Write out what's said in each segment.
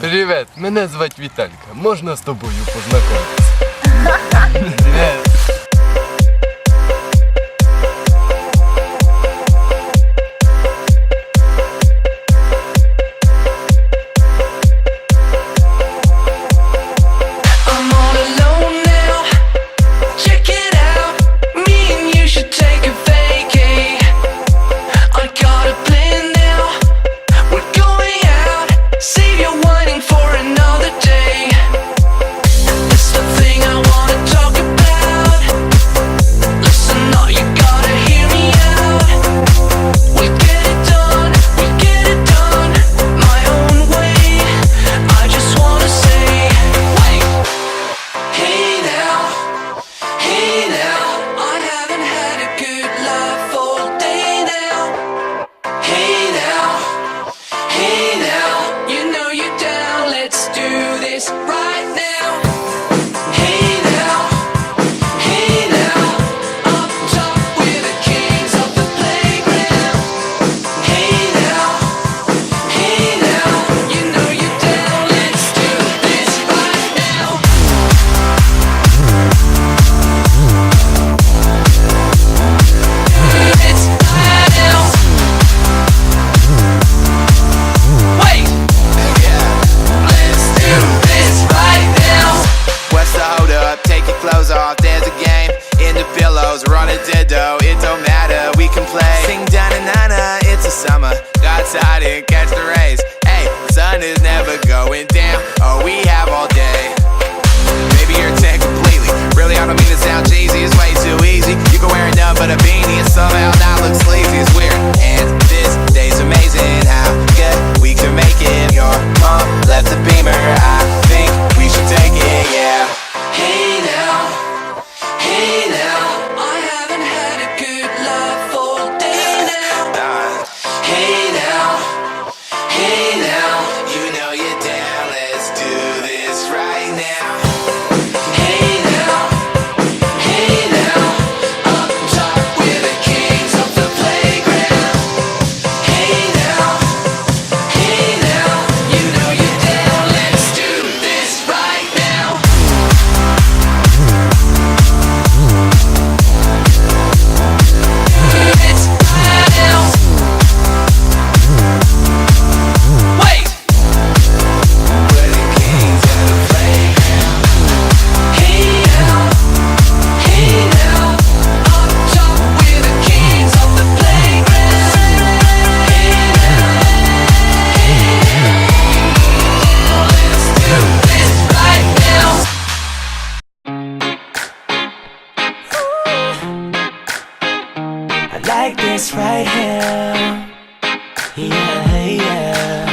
Привіт, мене звати Віталька. Можна з тобою познайомитися? now. like this right here. Yeah, yeah.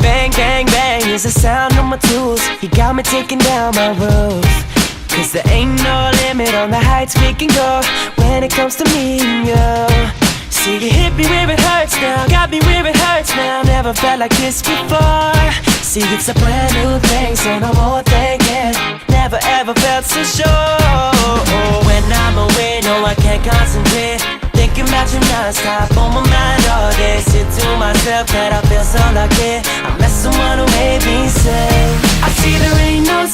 Bang, bang, bang is the sound of my tools. You got me taking down my roof. Cause there ain't no limit on the heights we can go when it comes to me and you. See, you hit me where it hurts now, got me where it hurts now. Never felt like this before. See, it's a brand new thing, so no more thinking. Never ever felt so sure. I'm no I can't concentrate. Thinking about you non-stop on my mind all day. Sit to myself that I feel so lucky. I met someone who made me say I see there ain't no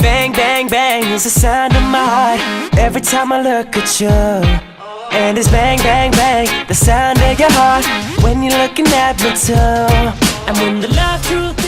Bang, bang, bang is a sound of heart. Every time I look at you. And it's bang, bang, bang The sound of your heart. When you're looking at me too. And when the love truth